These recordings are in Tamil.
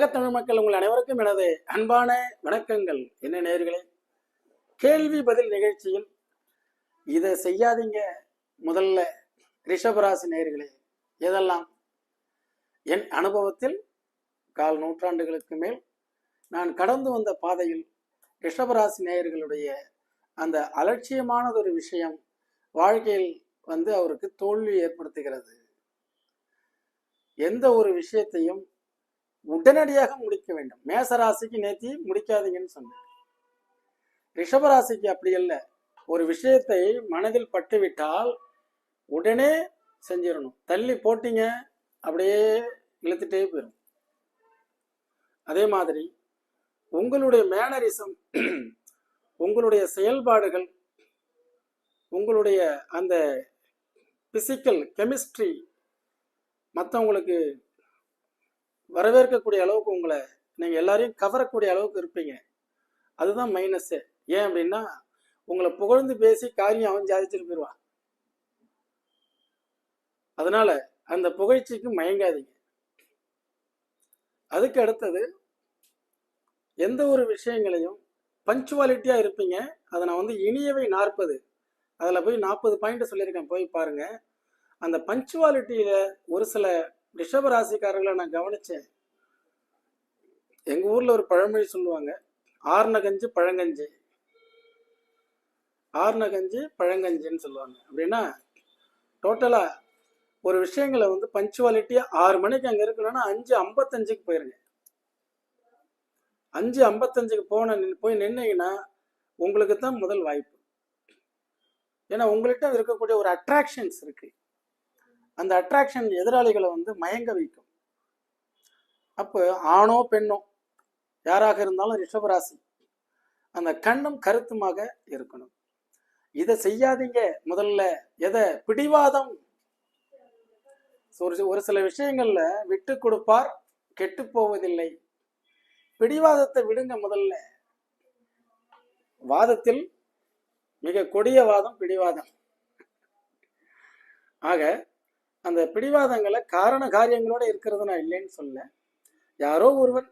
உலகத்தமிழ் மக்கள் உங்கள் அனைவருக்கும் எனது அன்பான வணக்கங்கள். என்ன நேர்களே கேள்வி பதில் நிகழ்ச்சியில் இதை செய்யாதீங்க. முதல்ல ரிஷபராசி நேர்களே எதெல்லாம்? என் அனுபவத்தில் கால் நூற்றாண்டுகளுக்கு மேல் நான் கடந்து வந்த பாதையில் ரிஷபராசி நேயர்களுடைய அந்த அலட்சியமானதொரு விஷயம் வாழ்க்கையில் வந்து அவருக்கு தோல்வி ஏற்படுத்துகிறது. எந்த ஒரு விஷயத்தையும் உடனடியாக முடிக்க வேண்டும். மேசராசிக்கு நேத்தி முடிக்காதீங்கன்னு சொன்னேன் ரிஷபராசிக்கு அப்படி அல்ல. ஒரு விஷயத்தை மனதில் பட்டுவிட்டால் உடனே செஞ்சிடணும் தள்ளி போட்டீங்க அப்படியே இழுத்துட்டே போயிடும் அதே மாதிரி உங்களுடைய மேனரிசம் உங்களுடைய செயல்பாடுகள் உங்களுடைய அந்த பிசிக்கல் கெமிஸ்ட்ரி மற்றவங்களுக்கு வரவேற்கக்கூடிய அளவுக்கு உங்களை நீங்கள் எல்லாரையும் கவரக்கூடிய அளவுக்கு இருப்பீங்க. அதுதான் மைனஸ்ஸு ஏன் அப்படின்னா உங்களை புகழ்ந்து பேசி காரியம் அவன் ஜாதிச்சுட்டு போயிடுவான் அதனால அந்த புகழ்ச்சிக்கு மயங்காதீங்க. அதுக்கு அடுத்தது எந்த ஒரு விஷயங்களையும் பஞ்சுவாலிட்டியாக இருப்பீங்க. அதை நான் வந்து இனியவை நாற்பது. அதில் போய் நாற்பது பாயிண்ட் சொல்லியிருக்கேன். போய் பாருங்கள் அந்த பஞ்சுவாலிட்டியில் ஒரு சில ரிஷப ராசிக்காரர்களை நான் கவனிச்சேன். எங்க ஊர்ல ஒரு பழமொழி சொல்லுவாங்க ஆர்னகஞ்சு பழங்கஞ்சி. ஆர்னகஞ்சி பழங்கஞ்சின்னு சொல்லுவாங்க. அப்படின்னா டோட்டலா ஒரு விஷயங்களை வந்து பஞ்சுவாலிட்டியா ஆறு மணிக்கு அங்க இருக்கணும்னா அஞ்சு ஐம்பத்தஞ்சுக்கு போயிருங்க. அஞ்சு ஐம்பத்தஞ்சுக்கு போன போய் நின்னீங்கன்னா உங்களுக்கு தான் முதல் வாய்ப்பு. ஏன்னா உங்கள்கிட்ட இருக்கக்கூடிய ஒரு அட்ராக்ஷன்ஸ் இருக்கு. அந்த அட்ராக்ஷன் எதிராளிகளை வந்து மயங்க வைக்கும். அப்போ ஆணோ பெண்ணோ யாராக இருந்தாலும் ரிஷபராசி அந்த கண்ணும் கருத்துமாக இருக்கணும். இதை செய்யாதீங்க. முதல்ல எதை? பிடிவாதம். ஒரு ஒரு சில விஷயங்கள்ல விட்டு கொடுப்பார் கெட்டு போவதில்லை. பிடிவாதத்தை விடுங்க முதல்ல. வாதத்தில் மிக கொடிய வாதம் பிடிவாதம். ஆக அந்த பிடிவாதங்களை காரண காரியங்களோட இருக்கிறது நான் இல்லைன்னு சொல்ல. யாரோ ஒருவன்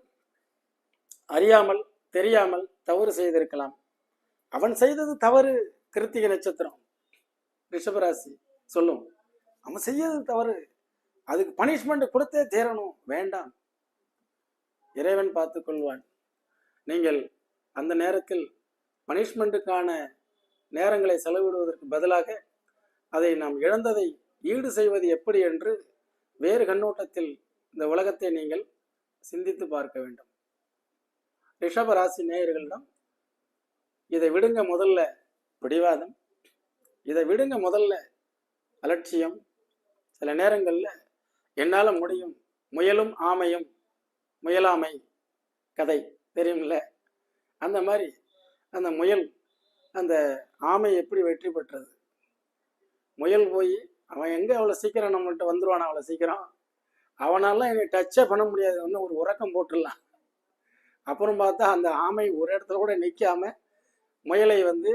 அறியாமல் தெரியாமல் தவறு செய்திருக்கலாம். அவன் செய்தது தவறு கிருத்திகை நட்சத்திரம் ரிஷபராசி சொல்லும். அவன் செய்யறது தவறு. அதுக்கு பனிஷ்மெண்ட் கொடுத்தே தீரணும் வேண்டாம். இறைவன் பார்த்து கொள்வான். நீங்கள் அந்த நேரத்தில் பனிஷ்மெண்ட்டுக்கான நேரங்களை செலவிடுவதற்கு பதிலாக அதை நாம் இழந்ததை ஈடு செய்வது எப்படி என்று வேறு கண்ணோட்டத்தில் இந்த உலகத்தை நீங்கள் சிந்தித்து பார்க்க வேண்டும். ரிஷப ராசி நேயர்களிடம் இதை விடுங்க முதல்ல பிடிவாதம் இதை விடுங்க முதல்ல அலட்சியம். சில நேரங்களில் என்னால் முடியும் முயலும் ஆமையும் முயலாமை கதை தெரியும்ல? அந்த மாதிரி அந்த முயல் அந்த ஆமை எப்படி வெற்றி பெற்றது? முயல் போய் அவன் எங்கே அவ்வளோ சீக்கிரம் நம்மள்கிட்ட வந்துடுவான் அவ்வளோ சீக்கிரம்? அவனாலாம் என்னை டச்சே பண்ண முடியாது. ஒன்று ஒரு உறக்கம் போட்டுடலாம். அப்புறம் பார்த்தா அந்த ஆமை ஒரு இடத்துல கூட நிற்காம முயலை வந்து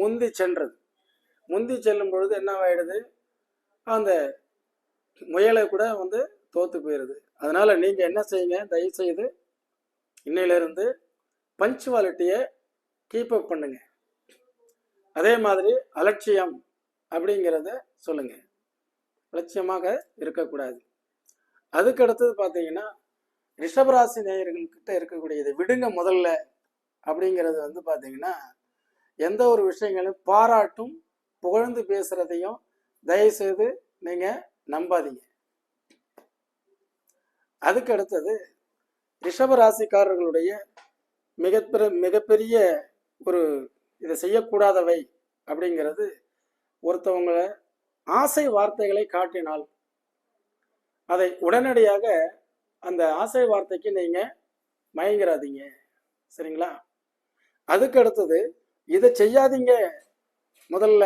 முந்தி சென்றது. முந்தி செல்லும் பொழுது என்னவாயிடுது அந்த முயலை கூட வந்து தோத்து போயிடுது அதனால் நீங்கள் என்ன செய்யுங்க? தயவுசெய்து இன்னையிலேருந்து பஞ்சுவாலிட்டியை கீப் அப் பண்ணுங்க. அதே மாதிரி அலட்சியம் அப்படிங்கிறத சொல்லுங்க. லட்சியமாக இருக்கக்கூடாது. அதுக்கு அடுத்தது பார்த்தீங்கன்னா ரிஷபராசி நேயர்கள் இருக்கக்கூடியது இருக்கக்கூடிய இதை விடுங்க முதல்ல அப்படிங்கிறது வந்து பார்த்தீங்கன்னா எந்த ஒரு விஷயங்களும் பாராட்டும் புகழ்ந்து பேசுறதையும் தயவுசெய்து நீங்கள் நம்பாதீங்க. அதுக்கு அடுத்தது ரிஷபராசிக்காரர்களுடைய மிகப்பெரிய மிகப்பெரிய ஒரு இதை செய்யக்கூடாதவை அப்படிங்கிறது ஒருத்தவங்களை ஆசை வார்த்தைகளை காட்டினால் அதை உடனடியாக அந்த ஆசை வார்த்தைக்கு நீங்க மயங்கிறாதீங்க. சரிங்களா? அதுக்கு அடுத்தது இதை செய்யாதீங்க முதல்ல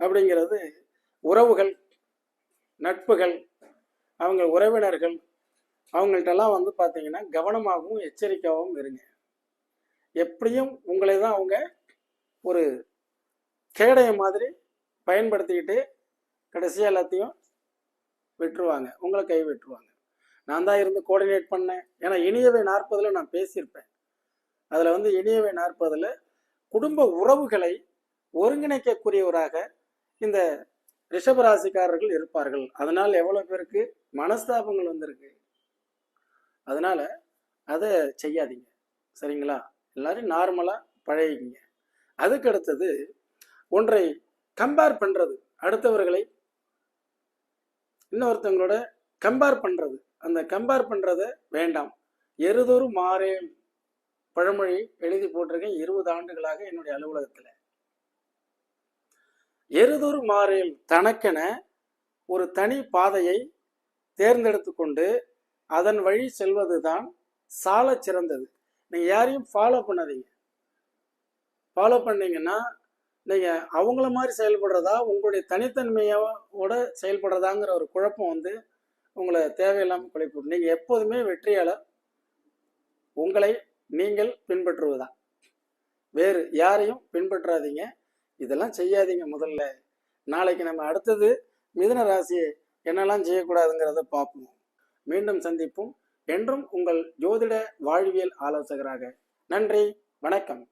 அப்படிங்கிறது உறவுகள் நட்புகள் அவங்க உறவினர்கள் அவங்கள்ட்டெல்லாம் வந்து பார்த்தீங்கன்னா கவனமாகவும் எச்சரிக்கையாகவும் இருங்க. எப்படியும் உங்களை தான் அவங்க ஒரு கேடைய மாதிரி பயன்படுத்திக்கிட்டு கடைசியாக எல்லாத்தையும் விட்டுருவாங்க. உங்களை கை விட்டுருவாங்க. நான் தான் இருந்து கோஆர்டினேட் பண்ணேன். ஏன்னா இனியவை நாற்பதில் நான் பேசியிருப்பேன். அதில் வந்து இனியவை நாற்பதில் குடும்ப உறவுகளை ஒருங்கிணைக்கக்கூடியவராக இந்த ரிஷபராசிக்காரர்கள் இருப்பார்கள். அதனால் எவ்வளோ பேருக்கு மனஸ்தாபங்கள் வந்திருக்கு. அதனால் அதை செய்யாதீங்க. சரிங்களா? எல்லாரும் நார்மலாக பழகிக்கிங்க. அதுக்கடுத்தது ஒன்றை கம்பேர் பண்ணுறது அடுத்தவர்களை இன்னொருத்தவங்களோட கம்பேர் பண்ணுறது அந்த கம்பேர் பண்ணுறதை வேண்டாம். எருதொரு மாறே பழமொழி எழுதி போட்டிருக்கேன். இருபது ஆண்டுகளாக என்னுடைய அலுவலகத்தில். எருதொரு மாறேல் தனக்கென ஒரு தனி பாதையை தேர்ந்தெடுத்து கொண்டு அதன் வழி செல்வதுதான் சால சிறந்தது. நீங்கள் யாரையும் ஃபாலோ பண்ணாதீங்க. ஃபாலோ பண்ணீங்கன்னா நீங்கள் அவங்கள மாதிரி செயல்படுறதா உங்களுடைய தனித்தன்மையோட செயல்படுறதாங்கிற ஒரு குழப்பம் வந்து உங்களை தேவையில்லாமல் குழப்பிவிடும் நீங்கள் எப்போதுமே வெற்றியாளர் உங்களை நீங்கள் பின்பற்றுவதுதான். வேறு யாரையும் பின்பற்றாதீங்க. இதெல்லாம் செய்யாதீங்க முதல்ல. நாளைக்கு நம்ம அடுத்தது மிதுன ராசியை என்னெல்லாம் செய்யக்கூடாதுங்கிறத பார்ப்போம். மீண்டும் சந்திப்போம். என்றும் உங்கள் ஜோதிட வாழ்வியல் ஆலோசகராக. நன்றி வணக்கம்.